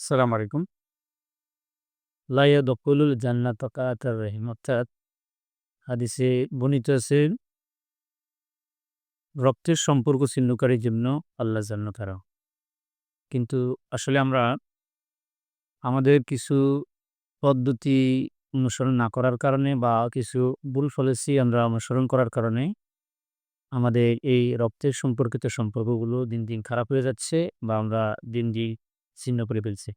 আসসালামু আলাইকুম। লা ইয়াদখুলুল জান্নাতা কাতার রহিম অর্থাৎ হাদিসে বর্ণিত আছে রক্তের সম্পর্ক ছিন্নকারীর জন্য আল্লাহ জান্নাত হারাম। কিন্তু আসলে আমরা আমাদের কিছু পদ্ধতি অনুসরণ না করার কারণে বা কিছু ভুল পলিসি আমরা অনুসরণ করার কারণে আমাদের এই রক্তের সম্পর্কিত সম্পর্কগুলো দিন, দিন খারাপ হয়ে যাচ্ছে বা আমরা দিন, দিন ছিন্ন করে ফেলছি।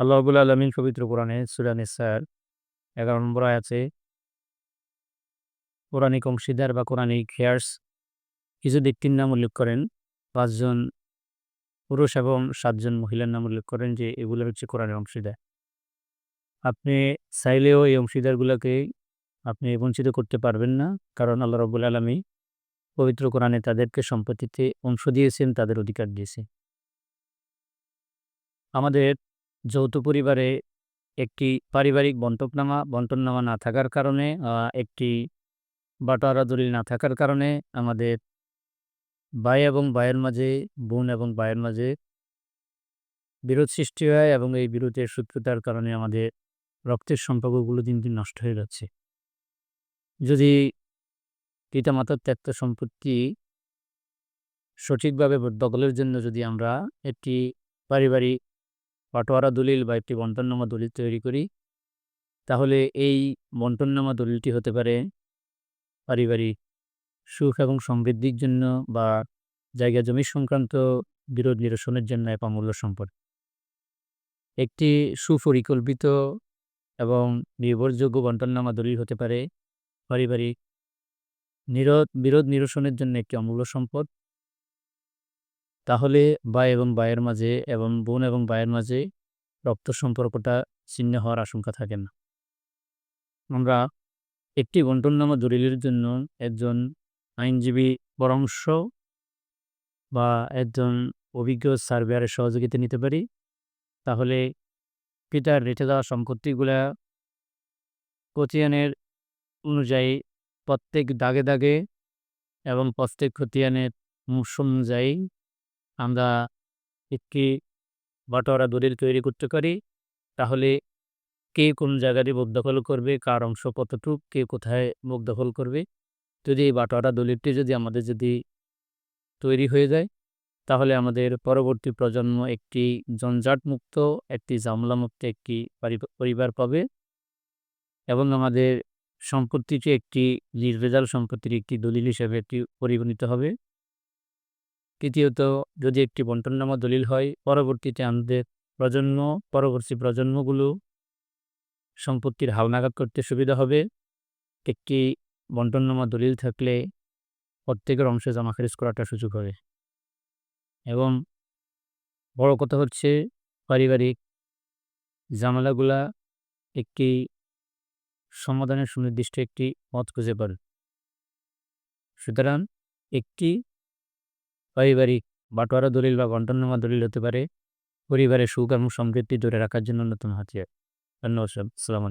আল্লাহ রাব্বুল আলামিন পবিত্র কোরআনে সূরা নিসার ১১ নম্বর আয়াতে কোরআনিক অংশীদার বা কোরআনিক হেয়ার্স কিছু ব্যক্তির নাম উল্লেখ করেন। পাঁচজন পুরুষ এবং সাতজন মহিলার নাম উল্লেখ করেন যে এগুলো হচ্ছে কোরআনের অংশীদার। আপনি চাইলেও এই অংশীদারগুলোকে আপনি বঞ্চিত করতে পারবেন না। কারণ আল্লাহ রাব্বুল আলামিন পবিত্র কোরআনে তাদেরকে সম্পত্তিতে অংশ দিয়েছেন, তাদের অধিকার দিয়েছেন। আমাদের যৌথ পরিবারে একটি পারিবারিক বন্টকনামা বন্টননামা না থাকার কারণে একটি বাটোয়ারা দলিল না থাকার কারণে আমাদের ভাই এবং ভাইয়ের মাঝে, বোন এবং ভাইয়ের মাঝে বিরোধ সৃষ্টি হয় এবং এই বিরোধের শত্রুতার কারণে আমাদের রক্তের সম্পর্কগুলো দিন, দিন নষ্ট হয়ে যাচ্ছে। যদি পিতামাতার ত্যক্ত সম্পত্তি সঠিকভাবে দখলের জন্য যদি আমরা একটি পারিবারিক বাটোয়ারা দলিল বা একটি বন্টননামা দলিল তৈরি করি, তাহলে এই বন্টননামা দলিলটি হতে পারে পারিবারিক সুখ এবং সমৃদ্ধির জন্য বা জায়গা জমি সংক্রান্ত বিরোধ নিরসনের জন্য এক অমূল্য সম্পদ। একটি সুপরিকল্পিত এবং নির্ভরযোগ্য বন্টননামা দলিল হতে পারে পারিবারিক নিরোধ বিরোধ নিরসনের জন্য একটি অমূল্য সম্পদ। তাহলে ভাই এবং ভাইয়ের মাঝে এবং বোন এবং ভাইয়ের মাঝে রক্ত সম্পর্কটা ছিন্ন হওয়ার আশঙ্কা থাকে না। আমরা একটি বন্টননামা দলিলের জন্য একজন আইনজীবী পরামর্শ বা একজন অভিজ্ঞ সার্ভেয়ারের সহযোগিতা নিতে পারি। তাহলে পিতার রেখে দেওয়া সম্পত্তিগুলা খতিয়ানের অনুযায়ী প্রত্যেক দাগে, দাগে এবং প্রত্যেক খতিয়ানের অংশ অনুযায়ী আমরা একটি বাটোয়ারা দলিল তৈরি করতে পারি। তাহলে কে কোন জায়গাটি ভোগ দখল করবে, কার অংশ কতটুক, কে কোথায় মুখ দখল করবে। যদি এই বাটোয়ারা দলিলটি যদি আমাদের যদি তৈরি হয়ে যায়, তাহলে আমাদের পরবর্তী প্রজন্ম একটি জঞ্জাটমুক্ত, একটি ঝামেলামুক্ত একটি পরিবার পাবে এবং আমাদের সম্পত্তিটি একটি নির্ভেজাল সম্পত্তির একটি দলিল হিসেবে একটি পরিগণিত হবে। তৃতীয়ত যদি একটি বন্টননামা দলিল হয়, পরবর্তীতে আমাদের প্রজন্ম পরবর্তী প্রজন্মগুলো সম্পত্তির হালনাগাদ করতে সুবিধা হবে। একটি বন্টননামা দলিল থাকলে প্রত্যেকের অংশে জমা খারিজ করাটা সুযোগ হবে। এবং বড় কথা হচ্ছে পারিবারিক জামালাগুলা একটি সমাধানের সুনির্দিষ্ট একটি পথ খুঁজে পাবে। সুতরাং একটি পারিবারিক বাটোয়ারা দলিল বা বন্টননামা দলিল হতে পারে পরিবারের সুখ এবং সমৃদ্ধি ধরে রাখার জন্য অন্যতম হাতিয়ার। ধন্যবাদ সালাম।